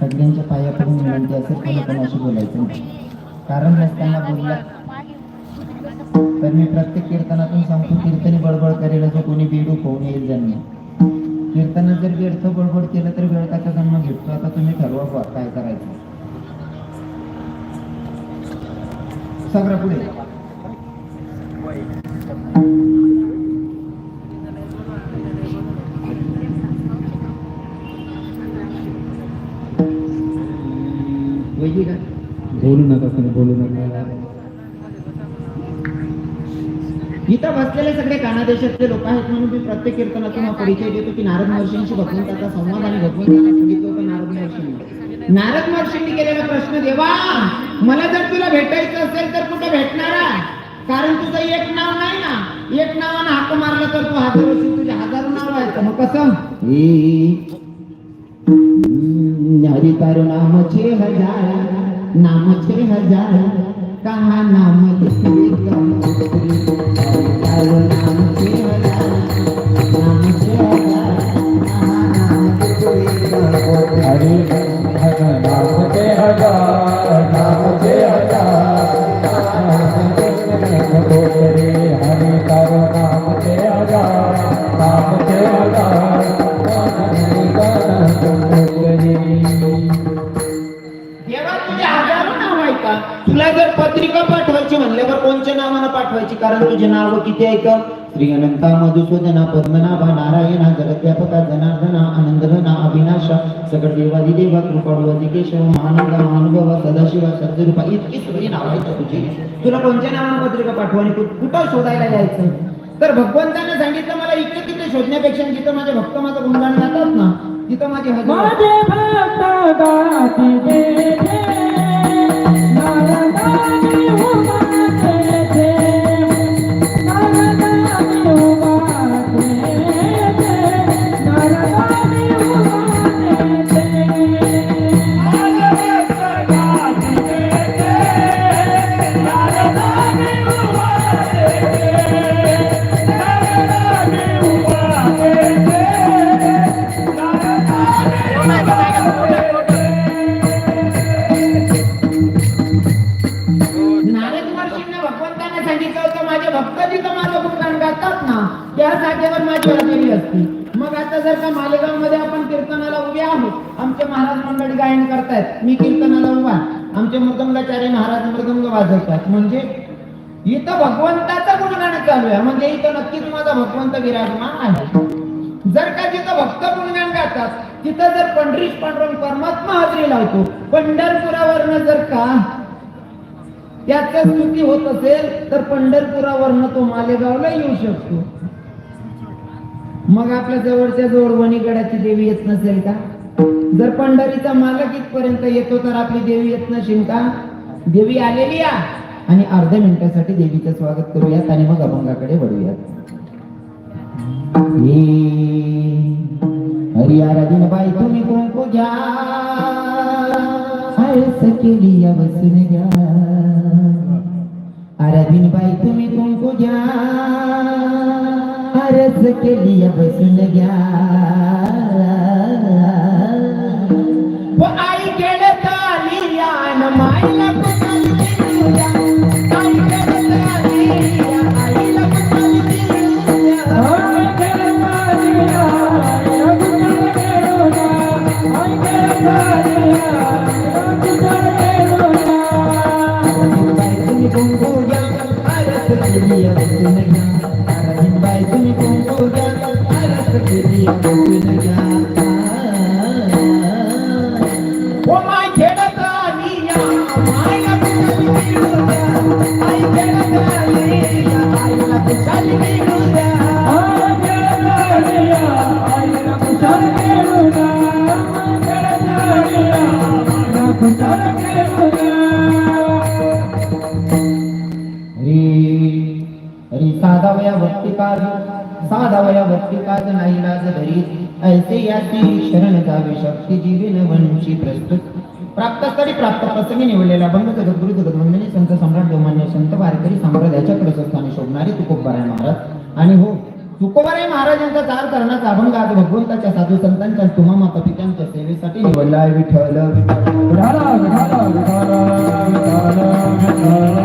सगळ्यांच्या पाया पडून विनंती असेल कोणी कोणाशी बोलायचं नाही. कारण नसताना बोलला तर मी प्रत्येक कीर्तनातून सांगतो कीर्तनी बडबड करेल असं कोणी बेडूक होऊन येईल जन्म कीर्तनात जर व्यर्थ बडबड केलं तर वेळकाचा जन्म घेतो. आता तुम्ही ठरवा काय करायचं. सगळं पुढे. वैदिक. बोलू नका तुम्ही बोलू नका. इथं बसलेले सगळे कानादेशातले लोक आहेत म्हणून मी प्रत्येक कीर्तनातून हा परिचय देतो की नारद महर्षींशी भगवंताचा संवाद आणि भगवंताला सांगितलं होतं नारद महर्षींनी. नारद महर्षींनी केलेला प्रश्न देवा मला जर तुला भेटायचं असेल तर कुठे भेटणारा कारण तुझं एक नाव नाही ना. एक नावानं हाक मारलं तर तू हजार वर्षी तुझे हजारो नाव आहेत. मग कसं? हरी तारो नाम छे हजार नाम छे हजार कहा नाम पाठवायची कारण तुझे नाव किती आहे का श्री अनंता मधुसूदना पद्मनाभा नारायणा जगद्व्यापका जनार्दना आनंदघना अविनाशा सगळ देवादी देवा कृपाळू केशव महानंद महानुभव सदाशिवा सद्रूपा इतकी सगळी नाव आहेत तुझी. तुला कोणत्या नावानं पत्रिका पाठवा आणि कुठं शोधायला यायचं? तर भगवंताने सांगितलं मला इकडे तिथे शोधण्यापेक्षा जिथं माझे भक्त माझं गुणगान जातात ना तिथं माझे हजर त्या जागेवर माझी हजेरी असते. मग आता जर का मालेगावमध्ये आपण कीर्तनाला उभे आहोत आमचे महाराज मंडळी गायन करतायत मी कीर्तनाला उभा आमचे मृदंगाचार्य महाराज मृदंग वाजवतात. म्हणजे इथं भगवंताचं गुणगान चालू आहे. म्हणजे इथं नक्कीच माझा भगवंत विराजमान आहे. जर का जिथं भक्त गुणगान गातात तिथं जर पंढरीश पांडुरंग परमात्मा हजेरी लावतो पंढरपुरावरनं जर का त्याच स्तुती होत असेल तर पंढरपुरावरनं तो मालेगावला येऊ शकतो. मग आपल्या जवळच्या जवळ वणीगडाची देवी येत नसेल का? जर पंढरीचा मालक इथपर्यंत येतो तर आपली देवी येत नसेल का? देवी आलेली या. आणि अर्ध्या मिनिटासाठी देवीचं स्वागत करूयात आणि मग अभंगाकडे वळूयात. हरियारा दिन बाई तुम्ही कुंकू घ्या. आळस केली या बसून घ्या. आराधीन बाई तुम्ही कुंकू घ्या. आरस केली या बसून घ्या साधावया भक्ती काज साधावया भक्ती काज नाही लाज धरी. ऐसे याची शरण जावे शक्ती जीवन वंशी प्रस्तुत. प्राप्त स्थळी प्राप्त प्रसंगी निवडलेला बंग जगद्गुरु गुरु संत सम्राट देवमान्य संत वारकरी संप्रदायाच्या प्रशस्ताने शोभणारे तुकोबाराय महाराज. आणि हो तुकोबाराय महाराजांचा चार करण्याचा अभंग आज भगवंताच्या साधू संतांच्या तुम्हा माता पित्यांच्या सेवेसाठी निवडला विठ्ठल विठ्ठल विठ्ठल विठाला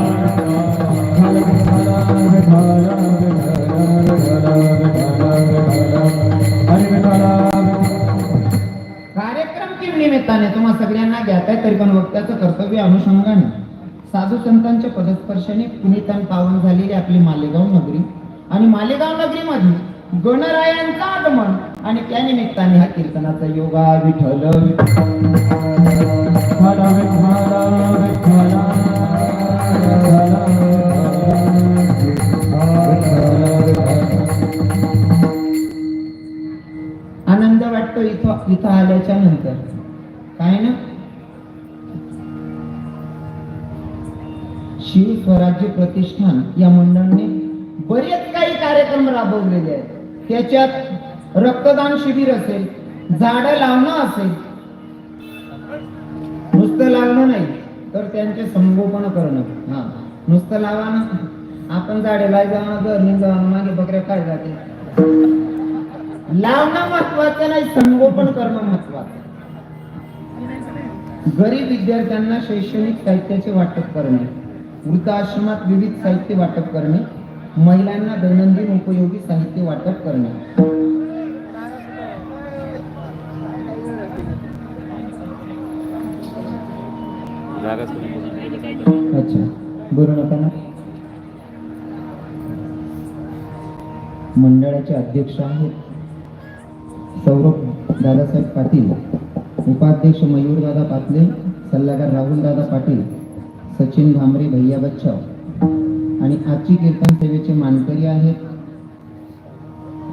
कार्यक्रम की निमित्ताने तुम्हा सगळ्यांना ज्ञात आहे तरी पण वक्त्याचं कर्तव्य अनुषंगाने साधू संतांच्या पदस्पर्शाने पुनितान पावन झालेली आपली मालेगाव नगरी आणि मालेगाव नगरीमध्ये गणरायांचं आगमन आणि त्या निमित्ताने हा कीर्तनाचा योगा विठल विठ्ठल. नंतर काय ना? शिव स्वराज्य प्रतिष्ठान या मंडळाने बरेच काही कार्यक्रम राबवलेले आहेत. त्याच्यात रक्तदान शिबिर असेल झाड लावणं असेल. नुसतं लावणं नाही तर त्यांचे संगोपन करणं. हा. नुसतं लावानं आपण झाडे लाई जाणं घरी जाणं मागे बकऱ्या काय जाते लावणं महत्वाचं नाही संगोपन करणं महत्वाचं. गरीब विद्यार्थ्यांना शैक्षणिक साहित्याचे वाटप करणे वृद्धाश्रमात विविध साहित्य वाटप करणे महिलांना दैनंदिन उपयोगी साहित्य वाटप करणे. अच्छा बरं नका ना. मंडळाचे अध्यक्ष आहेत सौरभ दादासाहेब पाटील. उपाध्यक्ष मयूर दादा पाटले सल्लागार राहुल दादा पाटील सचिन भामरे भैया बच्चाव. आणि आजची कीर्तन सेवेचे मानकरी आहेत.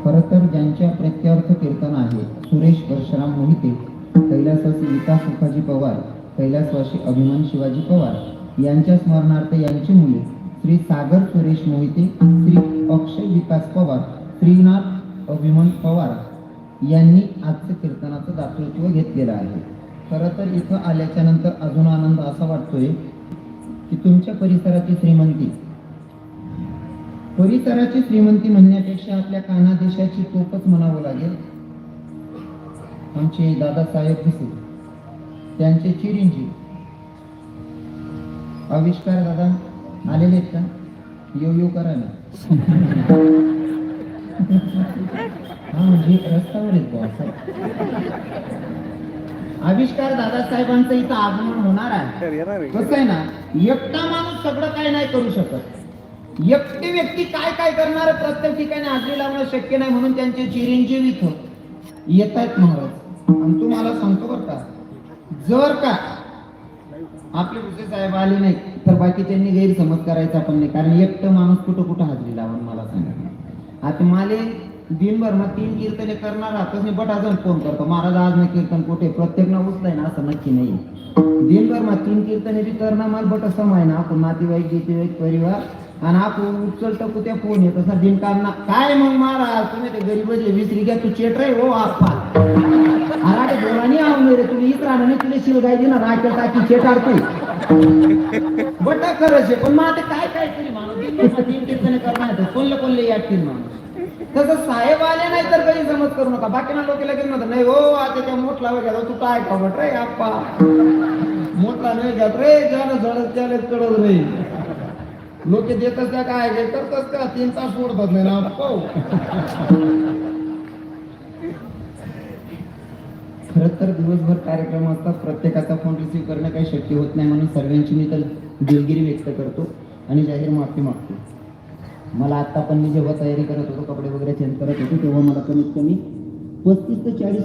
खरं तर ज्यांच्या प्रत्यर्थ कीर्तन आहे सुरेश परशुराम मोहिते कैलासवासी विकास सुखाजी पवार कैलासवासी अभिमान शिवाजी पवार यांच्या स्मरणार्थ यांची मुले श्री सागर सुरेश मोहिते श्री अक्षय विकास पवार श्रीनाथ अभिमान पवार यांनी आजचं कीर्तनाचं दातृत्व घेतलेलं आहे. खरं तर इथं आल्याच्यानंतर अजून आनंद असा वाटतोय की तुमच्या परिसराची श्रीमंती. परिसराची श्रीमंती म्हणण्यापेक्षा आपल्या काना देशाची तोपच म्हणावं लागेल. आमचे दादासाहेब भिसे त्यांचे चिरंजीव. आविष्कार दादा आलेले आहेत का? येऊ येऊ करा ना. हा म्हणजे रस्त्यावर आहेत बुवा असं. आविष्कार दादासाहेबांचं इथं आगमन होणार आहे. कसं आहे ना एकटा माणूस सगळं काय नाही करू शकत. एकटी व्यक्ती काय काय करणार प्रत्येक ठिकाणी हाजरी लावणं शक्य नाही म्हणून त्यांचे चिरंजीव इथं येत आहेत महाराज. आणि तुम्हाला सांगतो बरं का जर का आपले भुसे साहेब आले नाही तर बाकीच्यांनी गैरसमज करायचा पण नाही. कारण एकटं माणूस कुठं कुठं हाजरी लावून मला सांगा आता माले दिनभर मग तीन कीर्तने करणार तसं नाही बट अजून फोन करतो. महाराज आज ना कीर्तन कुठे? प्रत्येक ना उचलाय ना असं नक्की नाही. दिनभर मग तीन कीर्तने बी करणार मला बट असं ना आपण नातेवाईक गीतेवाईक परिवार आणि आपण उचलतो कुठे फोन येत असा दिन ना काय मग महाराज तुम्ही ते गरीब विसरी घ्या तू चेट रे हो आपा अरे बोलानी आव रे तुला इतर आणि तुला शिवगाय दिना राखेल टाकी चेटार तू बट खरंच आहे पण मग आता काय काय तरी माणूस दिनभर तीन कीर्तने करणार कोणले कोणले यातील माणूस तसं साहेब आले नाही तर काही समज करू नका. बाकीना लोक लगेच म्हणतात नाही हो आता त्या मोठला वगैरे तू काय खबर रे आप्पा? मोठला नाही घ्यात रे ज्याला झडत त्याला चढत रे. लोक देतच त्या काय काय करतात का? तीन तास सोडतात नाही ना पाहू खरं तर दिवसभर कार्यक्रम असतात प्रत्येकाचा फोन रिसीव्ह करणं काही शक्य होत नाही म्हणून सर्वांची मी तर दिलगिरी व्यक्त करतो आणि जाहीर माफी मागतो. मला आत्ता पण मी जेव्हा तयारी करत होतो कपडे वगैरे चेंज करत होतो तेव्हा मला कमीत कमी पस्तीस ते चाळीस